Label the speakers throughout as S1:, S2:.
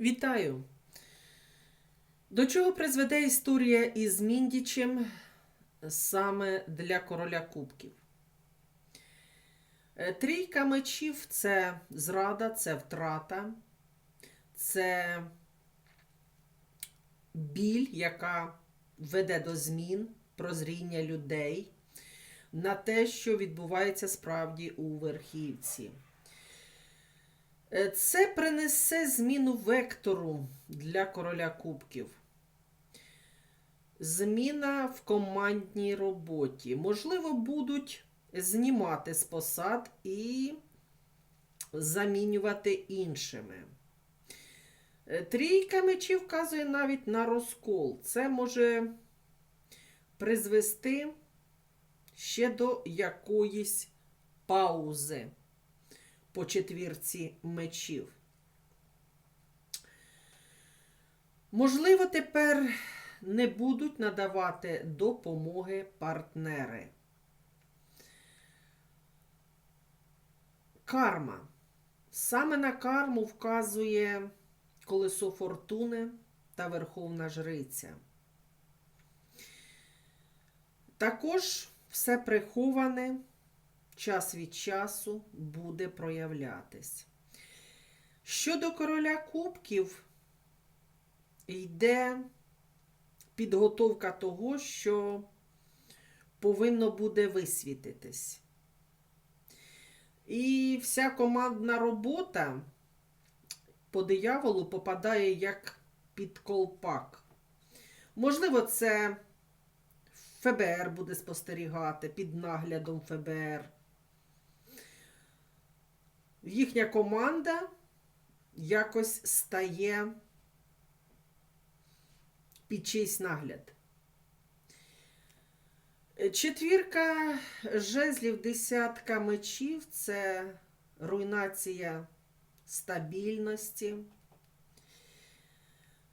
S1: Вітаю! До чого призведе історія із Міндічем саме для короля кубків? Е, Трійка мечів це зрада, це втрата, це біль, яка веде до змін, прозріння людей на те, що відбувається справді у верхівці. Е, Це принесе зміну вектору для короля кубків. Зміна в командній роботі. Можливо, будуть знімати з посад і замінювати іншими. Е, Трійка мечів вказує навіть на розкол. Це може призвести ще до якоїсь паузи по четвірці мечів. Можливо, тепер не будуть надавати допомоги партнери. Карма. Саме на карму вказує колесо фортуни та Верховна Жриця. Також все приховане час від часу буде проявлятись. Щодо короля кубків, йде підготовка того, що повинно буде висвітитись. І вся командна робота по дияволу попадає як під колпак. Можливо, це ФБР буде спостерігати під наглядом ФБР. Їхня команда якось стає під чийсь нагляд. Четвірка жезлів, десятка мечів це руйнація стабільності.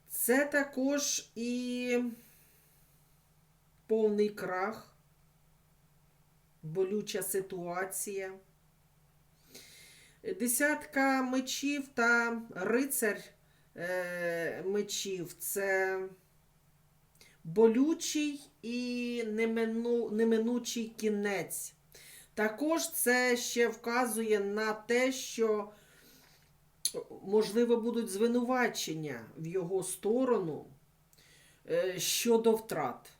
S1: Це також і повний крах, болюча ситуація. Десятка мечів та рицар е, мечів це болючий і немину, неминучий кінець. Також це ще вказує на те, що, можливо, будуть звинувачення в його сторону е, щодо втрат.